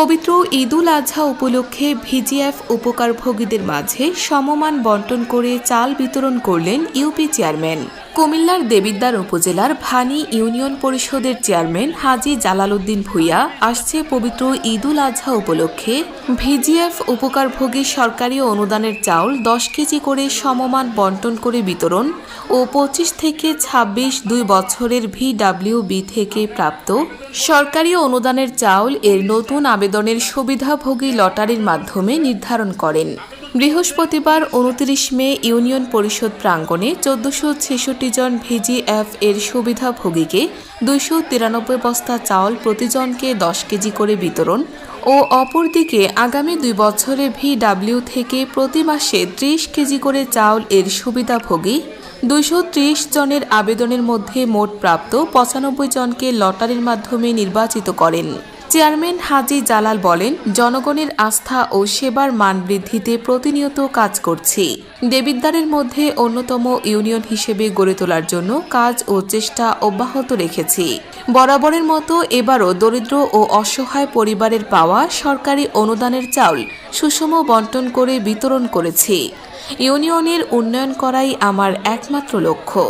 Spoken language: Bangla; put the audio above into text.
পবিত্র ঈদুল আজহা উপলক্ষে ভিজিএফ উপকারভোগীদের মাঝে সমমান বন্টন করে চাল বিতরণ করলেন ইউপি চেয়ারম্যান। কুমিল্লার দেবিদ্বার উপজেলার ভানি ইউনিয়ন পরিষদের চেয়ারম্যান হাজি জালালউদ্দিন ভূঁইয়া আসছে পবিত্র ঈদুল আজহা উপলক্ষে ভিজিএফ উপকারভোগী সরকারি অনুদানের চাউল দশ কেজি করে সমমান বন্টন করে বিতরণ ও পঁচিশ থেকে ২৬ দুই বছরের ভিডাব্লিউবি থেকে প্রাপ্ত সরকারি অনুদানের চাউল এর নতুন আবেদনের সুবিধাভোগী লটারির মাধ্যমে নির্ধারণ করেন। বৃহস্পতিবার উনত্রিশ মে ইউনিয়ন পরিষদ প্রাঙ্গণে চোদ্দশো ছেষট্টি জন ভিজিএফ এর সুবিধাভোগীকে দুইশো তিরানব্বই বস্তা চাউল প্রতিজনকে দশ কেজি করে বিতরণ ও অপরদিকে আগামী দুই বছরে ভিডাব্লিউ থেকে প্রতি মাসে ত্রিশ কেজি করে চাউল এর সুবিধাভোগী দুইশো ত্রিশ জনের আবেদনের মধ্যে মোট প্রাপ্ত পঁচানব্বই জনকে লটারির মাধ্যমে নির্বাচিত করেন। চেয়ারম্যান হাজি জালাল বলেন, জনগণের আস্থা ও সেবার মান বৃদ্ধিতে প্রতিনিয়ত কাজ করছি। দেবিদ্বারের মধ্যে অন্যতম ইউনিয়ন হিসেবে গড়ে তোলার জন্য কাজ ও চেষ্টা অব্যাহত রেখেছি। বরাবরের মতো এবারও দরিদ্র ও অসহায় পরিবারের পাওয়া সরকারি অনুদানের চাউল সুষম বন্টন করে বিতরণ করেছি। ইউনিয়নের উন্নয়ন করাই আমার একমাত্র লক্ষ্য।